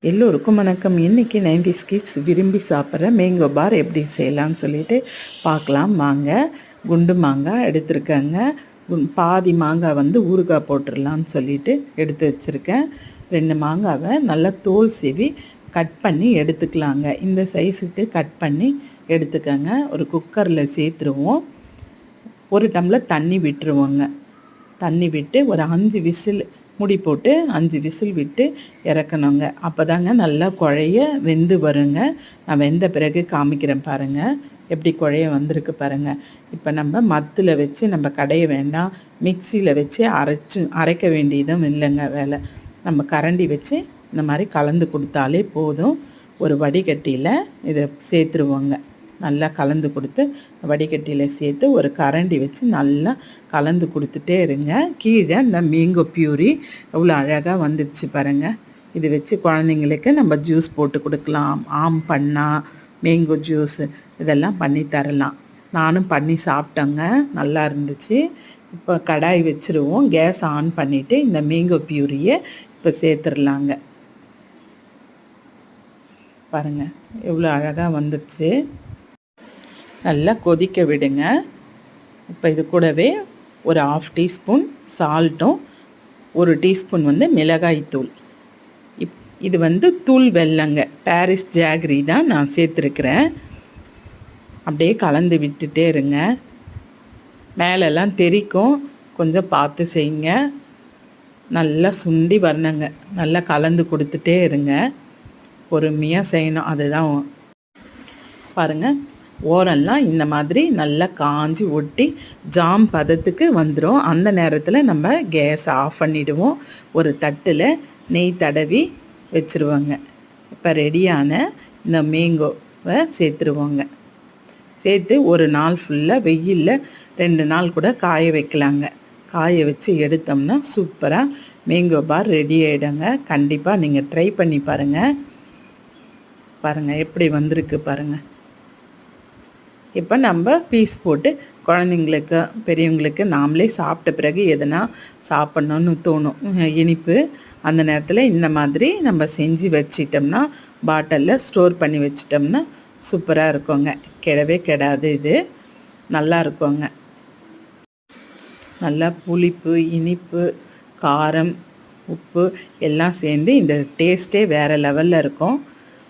எல்லோருக்கும் வணக்கம். இன்றைக்கி நைன்டி கிட்ஸ் விரும்பி சாப்பிட்ற மேங்கோ பார் எப்படி செய்யலாம்னு சொல்லிட்டு பார்க்கலாம். வாங்க. குண்டு மாங்காய் எடுத்திருக்கேங்க. பாதி மாங்காய் வந்து ஊறுகாய் போட்டுடலாம்னு சொல்லிட்டு எடுத்து வச்சுருக்கேன். ரெண்டு மாங்காவை நல்லா தோல் சீவி கட் பண்ணி எடுத்துக்கலாங்க. இந்த சைஸுக்கு கட் பண்ணி எடுத்துக்கங்க. ஒரு குக்கரில் சேர்த்துருவோம். ஒரு டம்ளர் தண்ணி விட்டுருவோங்க. தண்ணி விட்டு ஒரு அஞ்சு விசில் முடி போட்டு அஞ்சு விசில் விட்டு இறக்கணுங்க. அப்போ தாங்க நல்லா குழைய வெந்து வருங்க. நான் வெந்த பிறகு காமிக்கிறேன் பாருங்கள் எப்படி குழைய வந்திருக்கு பாருங்கள் இப்போ நம்ம மத்தில் வச்சு நம்ம கடைய வேண்டாம். மிக்சியில் வச்சு அரைச்சு அரைக்க வேண்டியதும் இல்லைங்க வேலை. நம்ம கரண்டி வச்சு இந்த மாதிரி கலந்து கொடுத்தாலே போதும். ஒரு வடிகட்டியில் இதை சேர்த்துருவோங்க. நல்லா கலந்து கொடுத்து வடிகட்டியில் சேர்த்து ஒரு கரண்டி வச்சு நல்லா கலந்து கொடுத்துட்டே இருங்க. கீழே இந்த மேங்கோ பியூரி எவ்வளோ அழகாக வந்துடுச்சு பாருங்கள் இது வச்சு குழந்தைங்களுக்கு நம்ம ஜூஸ் போட்டு கொடுக்கலாம். ஆம் பண்ணா மேங்கோ ஜூஸ் இதெல்லாம் பண்ணி தரலாம். நானும் பண்ணி சாப்பிட்டேங்க. நல்லா இருந்துச்சு. இப்போ கடாய் வச்சுருவோம். கேஸ் ஆன் பண்ணிவிட்டு இந்த மேங்கோ பியூரியை இப்போ சேர்த்துடலாங்க. பாருங்கள் எவ்வளோ அழகாக வந்துடுச்சு நல்லா கொதிக்க விடுங்க. இப்போ இது கூடவே ஒரு ஆஃப் டீஸ்பூன் சால்ட்டும் ஒரு டீஸ்பூன் வந்து மிளகாய்த்தூள் இப் இது வந்து தூள் வெல்லங்க. பாரிஸ் ஜாகரி தான் நான் சேர்த்துருக்குறேன். அப்படியே கலந்து விட்டுட்டே இருங்க. மேலெல்லாம் தெறிக்கும் கொஞ்சம் பார்த்து செய்யுங்க. நல்லா சுண்டி வரணுங்க. நல்லா கலந்து கொடுத்துட்டே இருங்க. பொறுமையாக செய்யணும். அதுதான் பாருங்கள் ஓரெல்லாம் இந்த மாதிரி நல்லா காஞ்சி ஒட்டி ஜாம் பதத்துக்கு வந்துடும் அந்த நேரத்தில் நம்ம கேஸ் ஆஃப் பண்ணிவிடுவோம் ஒரு தட்டில் நெய் தடவி வச்சுருவோங்க. இப்போ ரெடியான இந்த மேங்கோவை சேர்த்துருவோங்க. சேர்த்து ஒரு நாள் ஃபுல்லாக வெயிலில் ரெண்டு நாள் கூட காய வைக்கலாங்க. காய வச்சு எடுத்தோம்னா சூப்பராக மேங்கோ பார் ரெடி ஆகிடுங்க கண்டிப்பாக நீங்கள் ட்ரை பண்ணி பாருங்கள் பாருங்கள் எப்படி வந்திருக்கு பாருங்கள் இப்போ நம்ம பீஸ் போட்டு குழந்தைங்களுக்கு பெரியவங்களுக்கு நாமளே சாப்பிட்ட பிறகு எதனா சாப்பிட்ணுன்னு தோணும். இனிப்பு அந்த நேரத்தில் இந்த மாதிரி நம்ம செஞ்சு வச்சிட்டோம்னா பாட்டிலில் ஸ்டோர் பண்ணி வச்சிட்டோம்னா சூப்பராக இருக்குங்க. கெடவே கெடாது இது. நல்லா இருக்குங்க. நல்லா புளிப்பு இனிப்பு காரம் உப்பு எல்லாம் சேர்ந்து இந்த டேஸ்ட்டே வேறு லெவலில் இருக்கும்.